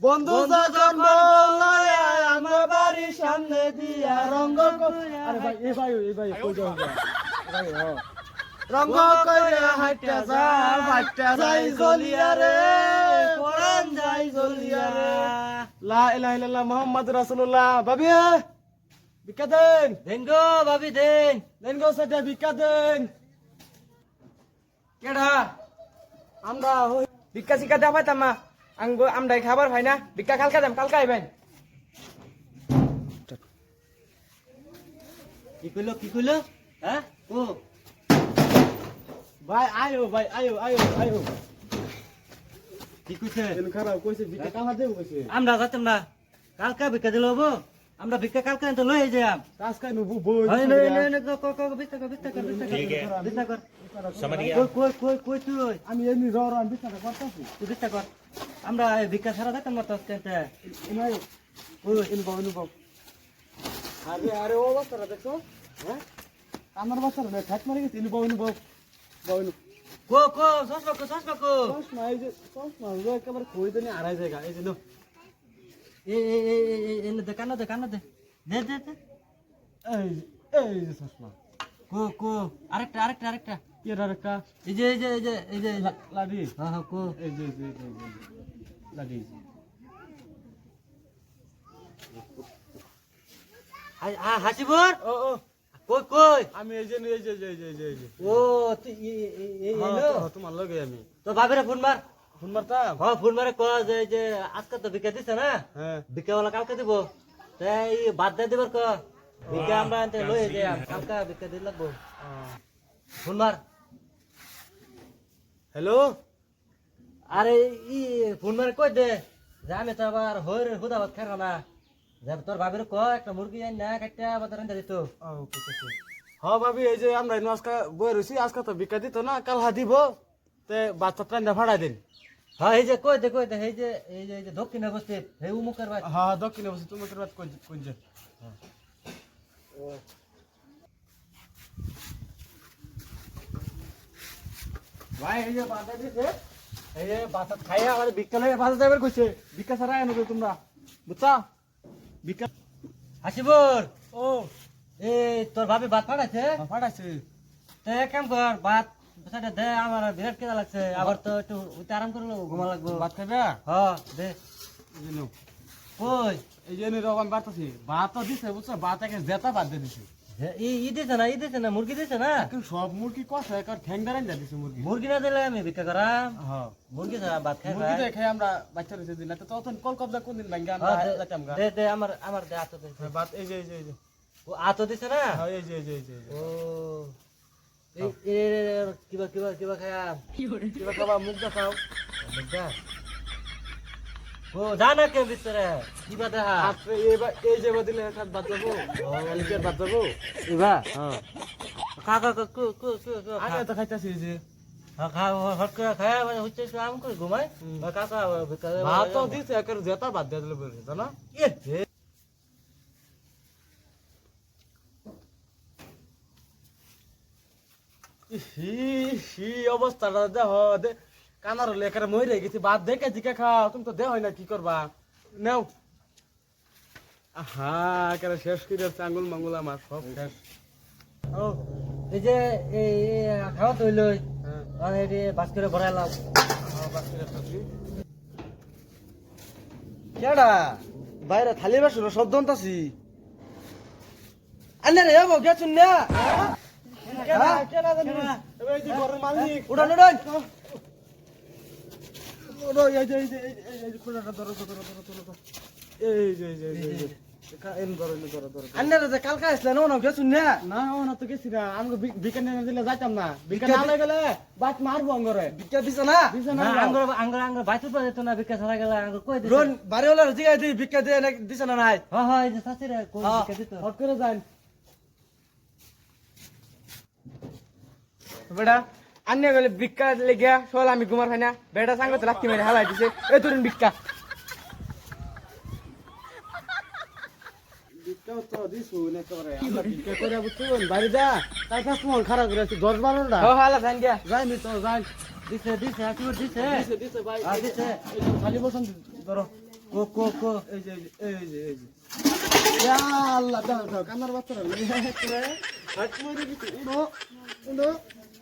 বন্ধু যখন আমার বাড়ির সামনে দিয়া রঙ্গ আরে ভাই এ ভাই এ ভাই কই যাও ভাই হ রঙ্গ কইরা হাইটা যা হাইটা যাই জ্বলিয়া রে পরান যাই জ্বলিয়া রে। লা ইলাহা ইল্লাল্লাহ মুহাম্মদ রাসূলুল্লাহ ভাবি ভিক্ষা দেন। দেন গো ভাবি দেন। দেন গো সেটা ভিক্ষা দেন। কেডা? আমরা ভিক্ষা শিক্ষা দেওয়া পাইতাম না। আঙ্গো আমরাই খাবার ভাই না। ভিক্ষা কালকা যাম কালকা আইবেন। কি কইলো কি কইলো? হ্যাঁ? ও ভাই আয়ো ভাই আয়ো আয়ো আয়ো। কি কইছে? এন খারাপ কইছে ভিক্ষা। কালকা দেব কইছে। আমরা যাতাম না কালকা ভিক্ষা দিল হব। আমরা ভিক্ষা কালকা তো লই যাম কাজ কাই নবু বই হয় নই নই নই ক ক ভিক্ষা কর ভিক্ষা কর ভিক্ষা কর ভিক্ষা কর কই কই কই কই তুই আমি এমনি র র আমি ভিক্ষা করতেছি তুই ভিক্ষা কর। আমরা এই ভিক্ষা ছাড়া যাইতাম না তো কেনতে ইনাই ওই ইন বাবু ইন বাবু আরে আরে ও বাচ্চারা দেখো হ্যাঁ? আমার বাচ্চারা না থাক মারি গেছে। In Babu in Babu Babu in কো কো সসবা কো সসবা কো। চশমা এই যে চশমা ওই একেবারে কই দেনি আড়াই জায়গা। এই যে নো এ এ এ এ এ দে কানা দে কানা দে দে দে দে এই যে- এই যে চশমা কো কো আরেকটা আরেকটা এর এই যে এই যে এই যে এই যে এই লাডি হ্যাঁ হ্যাঁ কো এই যে এই যে এই যে, এই যে, লাডি হা- হা- হাসিবর ও ও কই কই আমি এই যে এই যে এই যে এই যে এই এই ও তুই এ- এ- এ- হ্যাঁ, তো- তোমার লগে আমি তো ভাবিরে ফোন মার ফোন মারতাম হ্যাঁ ফোন মারে কয় যে এই যে আজকে তো ভিক্ষা দিছে না? হ্যাঁ। ভিক্ষাওয়ালা কালকে দিব। তাই বাদ দিয়ে দিবার ক ভিক্ষা আমরা আনতে লই যাই কালকা ভিক্ষা দিতে লাগবো। ফোন মার। হ্যালো? আরে ই ফোন মারে কই দে? যে আমি তো আবার হইর হুদা ভাত খাই না। যে তোর ভাবির ক একটা মুরগি আন না কাটটা বাদ রান্দা দিত। হ্যাঁ ভাবি এই যে আমরা আজকে বই রয়েছি আজকে তো বিকা দিত না কাল হা দিব। তে বাচ্চা ট্রেনটা ভাড়াই দিন। হ্যাঁ এই যে কই দে কই দে এই যে এই যে এই যে দক্ষিণে বসতে হে উমুকের ভাই হ্যাঁ দক্ষিণে বসে তুমি তোর বাদ কোন যে ভাই এই যে বাচ্চা দিছে এই যে বাচ্চা খাইয়া আবার বিকা লাগে বাচ্চা যাবার কইছে বিকা ছাড়া এনে তো তোমরা বুঝছা বিকা হাসিবর ও এ তোর ভাবি ভাত পাঠাইছে ভাড়াইছে তো এক কাম কর ভাত সেটা দে আমার বিরাট কেদা লাগছে। আবার তো একটু উঠে আরাম করে ঘুমা লাগবো। ভাত খাবে হ্যাঁ দে। এই যে নাও। কই? এই যে রকম বাড়তেছি। ভাত তো দিছে বুঝছ? ভাত একে জেতা বাদ দিয়ে দিছে। ই দিছে না ই দিছে না মুরগি দিছে না? সব মুরগি কষা একার ঠ্যাং দাঁড়াই দিয়ে দিছে মুরগি। মুরগি না দিলে আমি ভিক্ষা করাম। মুরগি ছাড়া ভাত খাই মুরগি তো খাই আমরা বাচ্চা রয়েছে দিন তো তখন কল কবজা কোন দিন ভাঙ্গা আমরা দে দে আমার আমার দে আতো দে। ভাত এই যে এই যে ও আতো দিছে না? এই যে এই যে এই যে। ও। কিবা কিবা কিবা খায়াম কিবা খাবা মুখ দেখাও। মুগদা ও জানা কে ভিতরে কিবা দেখা। আপনি এবার এই যে বদিলে হাত ভাত দেবো কালকে ভাত দেবো ইবা হ্যাঁ কাকা কু কু কু কু কু আগে তো খাইতেছি এই যে। মানে ভাত দিছে একের জেতা ভাত দিয়ে দিলে বলে জানো? হে হি অবস্থাটা দেহ কানার হলে একের মরে গেছি ভাত দেখে জিকে খাও তুমি তো দেহ হয় না কি করবা? নেও। আহা একেবারে শেষ করে যাচ্ছে আঙ্গুল মাঙ্গুল আমার সব শেষ। ও এই যে এই খাওয়া তো হইলই। হ্যাঁ। মানে এটি বাস করে ভরাইলাম হ্যাঁ, বাস করে। কেডা? বাইরে থালি বাসুর শব্দ আনতাছি আনে রে বাবু গেছুন না? কেডা, কেডা জানি? এবার এই যে ঘরের মালিক। উড়ান উড়ান ওরে, এই যে, এই যে, এই যে, এই যে, এই যে, খোলাটা ধরো, ধরো, ধরো, ধরো, ধরো, ধরো। এই যে, এই যে, এই যে, এই যে। কা- এনে ধরো, এনে ধরো, ধরো, ধরো। আনে রে কালকা আসলে না গেছুন না না, না তো গেছি না। আমাকে বি- বিজ্ঞান দিলে যাইতাম না। বিজ্ঞান না গেলে বাত মারবো আঙ্গরে। বিকা দিছে না দিছে না। আঙ্গুর আঙ্গুর আঙ্গুর বাইতে পারে তো না ভিক্ষা ছাড়া গেলে আঙ্গুর কই দি বিকা দিয়ে দিছে না নাই হ্যাঁ হ্যাঁ এই যে হ্যাঁ। দিত হট করে যান। বেটা আন্নে গেলে বিকা লেগিয়া সল আমি ঘুমার ভাই না বেটা সাঙ্গতে লাকি মেরে হালাই দিছে এ তুরুন বিকা বিজ্ঞান তো দিছু না একেবারে। আমরা বিজ্ঞান করে বুঝছুন, বাড়ি যা। তার কাছে খারাপ করে আছে, দশ বারোটা। ও হালা জান গিয়া যাইনি তো, যাই। দিছে দিছে হাসিবর দিছে দিছে, দিছে, ভাই। দিছে। এই যে, খালি বসুন, ধরো। কো কো কো এই যে এই যে এই যে ইয়া আল্লাহ দাও বাচ্চারা